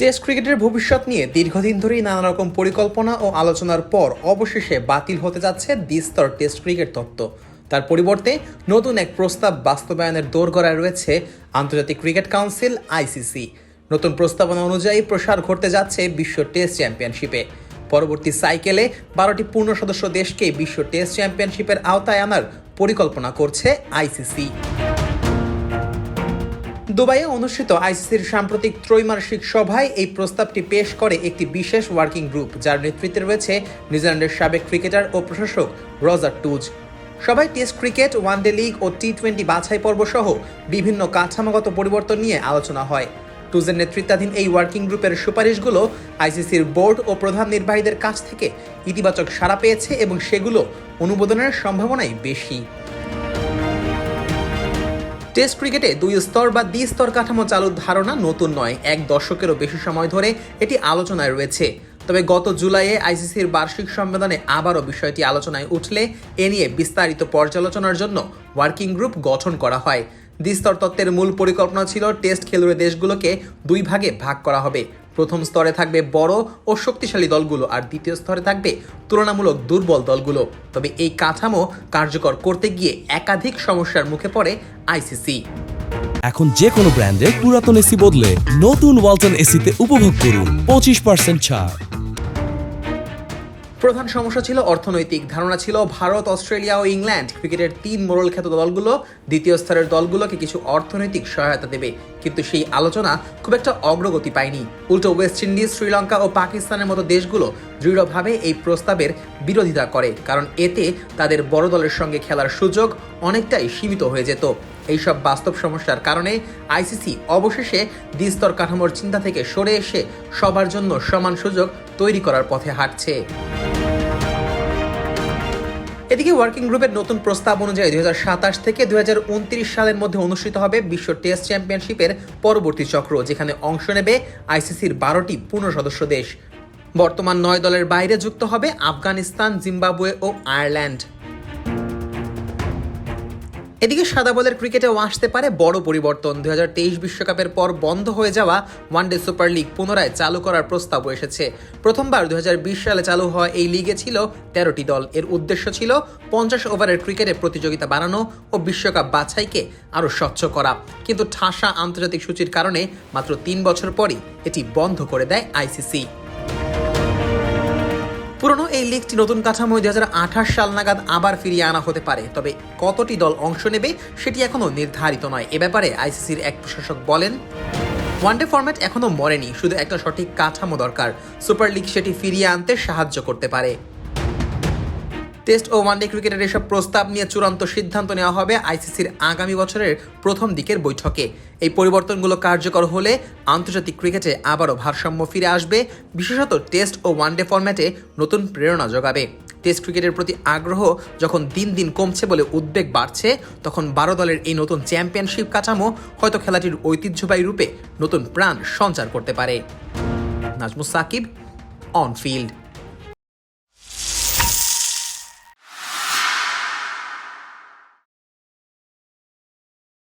Test ক্রিকেটের ভবিষ্যৎ নিয়ে দীর্ঘদিন ধরেই নানা রকম পরিকল্পনা ও আলোচনার পর অবশেষে বাতিল হতে যাচ্ছে দ্বিস্তর টেস্ট ক্রিকেট তত্ত্ব। তার পরিবর্তে নতুন এক প্রস্তাব বাস্তবায়নের দোরগড়ায় রয়েছে আন্তর্জাতিক ক্রিকেট কাউন্সিল আইসিসি নতুন প্রস্তাবনা অনুযায়ী প্রসার ঘটতে যাচ্ছে বিশ্ব টেস্ট চ্যাম্পিয়নশিপে। পরবর্তী সাইকেলে বারোটি পূর্ণ সদস্য দেশকে বিশ্ব টেস্ট চ্যাম্পিয়নশিপের আওতায় আনার পরিকল্পনা করছে আইসিসি দুবাইয়ে অনুষ্ঠিত আইসিসির সাম্প্রতিক ত্রৈমাসিক সভায় এই প্রস্তাবটি পেশ করে একটি বিশেষ ওয়ার্কিং গ্রুপ যার নেতৃত্বে রয়েছে নিউজিল্যান্ডের সাবেক ক্রিকেটার ও প্রশাসক রজার টুজ। সবাই test cricket one day league ও টি টোয়েন্টি বাছাই পর্ব সহ বিভিন্ন কাঠামোগত পরিবর্তন নিয়ে আলোচনা হয়। টুজের নেতৃত্বাধীন এই ওয়ার্কিং গ্রুপের সুপারিশগুলো আইসিসির বোর্ড ও প্রধান নির্বাহীদের কাছ থেকে ইতিবাচক সাড়া পেয়েছে এবং সেগুলো অনুমোদনের সম্ভাবনাই বেশি। টেস্ট ক্রিকেটে দুই স্তর বা দ্বিস্তর কাঠামো চালুর ধারণা নতুন নয়। এক দশকেরও বেশি সময় ধরে এটি আলোচনায় রয়েছে। তবে গত জুলাইয়ে আইসিসির বার্ষিক সম্মেলনে আবারও বিষয়টি আলোচনায় উঠলে এ নিয়ে বিস্তারিত পর্যালোচনার জন্য ওয়ার্কিং গ্রুপ গঠন করা হয়। দ্বিস্তর তত্ত্বের মূল পরিকল্পনা ছিল টেস্ট খেলুড়ে দেশগুলোকে দুই ভাগে ভাগ করা হবে। প্রথম স্তরে থাকবে বড় ও শক্তিশালী দলগুলো আর দ্বিতীয় স্তরে থাকবে তুলনামূলক দুর্বল দলগুলো। তবে এই কাঠামো কার্যকর করতে গিয়ে একাধিক সমস্যার মুখে পড়ে আইসিসি। এখন যে কোনো ব্র্যান্ডের পুরাতন এসি বদলে নতুন ওয়ালটন এসিতে উপভোগ করুন পঁচিশ পার্সেন্ট ছাড়। প্রধান সমস্যা ছিল অর্থনৈতিক। ধারণা ছিল ভারত, অস্ট্রেলিয়া ও ইংল্যান্ড ক্রিকেটের তিন মোড়ল খ্যাত দলগুলো দ্বিতীয় স্তরের দলগুলোকে কিছু অর্থনৈতিক সহায়তা দেবে। কিন্তু সেই আলোচনা খুব একটা অগ্রগতি পায়নি। উল্টো ওয়েস্ট ইন্ডিজ, শ্রীলঙ্কা ও পাকিস্তানের মতো দেশগুলো দৃঢ়ভাবে এই প্রস্তাবের বিরোধিতা করে, কারণ এতে তাদের বড় দলের সঙ্গে খেলার সুযোগ অনেকটাই সীমিত হয়ে যেত। এইসব বাস্তব সমস্যার কারণে আইসিসি অবশেষে দ্বিস্তর কাঠামোর চিন্তা থেকে সরে এসে সবার জন্য সমান সুযোগ তৈরি করার পথে হাঁটছে। এদিকে ওয়ার্কিং গ্রুপের নতুন প্রস্তাব অনুযায়ী দুই হাজার সাতাশ থেকে দুই হাজার উনত্রিশ সালের মধ্যে অনুষ্ঠিত হবে বিশ্ব টেস্ট চ্যাম্পিয়নশিপের পরবর্তী চক্র, যেখানে অংশ নেবে আইসিসির বারোটি পূর্ণ সদস্য দেশ। বর্তমান নয় দলের বাইরে যুক্ত হবে আফগানিস্তান, জিম্বাবুয়ে ও আয়ারল্যান্ড। এদিকে সাদা বলের ক্রিকেটেও আসতে পারে বড় পরিবর্তন। দুই বিশ্বকাপের পর বন্ধ হয়ে যাওয়া ওয়ানডে সুপার লিগ পুনরায় চালু করার প্রস্তাবও এসেছে। প্রথমবার দু হাজার বিশ সালে চালু হওয়া এই লিগে ছিল তেরোটি দল। এর উদ্দেশ্য ছিল পঞ্চাশ ওভারের ক্রিকেটে প্রতিযোগিতা বাড়ানো ও বিশ্বকাপ বাছাইকে আরও স্বচ্ছ করা। কিন্তু ঠাসা আন্তর্জাতিক সূচির কারণে মাত্র তিন বছর পরই এটি বন্ধ করে দেয় আইসিসি। পুরনো এই লিগটি নতুন কাঠামোয় দুই সাল নাগাদ আবার ফিরিয়ে আনা হতে পারে। তবে কতটি দল অংশ নেবে সেটি এখনও নির্ধারিত নয়। এ ব্যাপারে আইসিসির এক প্রশাসক বলেন, ওয়ানডে ফরম্যাট এখনও মরেনি, শুধু একটা সঠিক কাঠামো দরকার। সুপার লিগ সেটি ফিরিয়ে আনতে সাহায্য করতে পারে। টেস্ট ও ওয়ানডে ক্রিকেটের এসব প্রস্তাব নিয়ে চূড়ান্ত সিদ্ধান্ত নেওয়া হবে আইসিসির আগামী বছরের প্রথম দিকের বৈঠকে। এই পরিবর্তনগুলো কার্যকর হলে আন্তর্জাতিক ক্রিকেটে আবারও ভারসাম্য ফিরে আসবে, বিশেষত টেস্ট ও ওয়ানডে ফরম্যাটে নতুন প্রেরণা যোগাবে। টেস্ট ক্রিকেটের প্রতি আগ্রহ যখন দিন দিন কমছে বলে উদ্বেগ বাড়ছে, তখন বারো দলের এই নতুন চ্যাম্পিয়নশিপ কাঠামো হয়তো খেলাটির ঐতিহ্যবাহী রূপে নতুন প্রাণ সঞ্চার করতে পারে। Najmus Shakib on field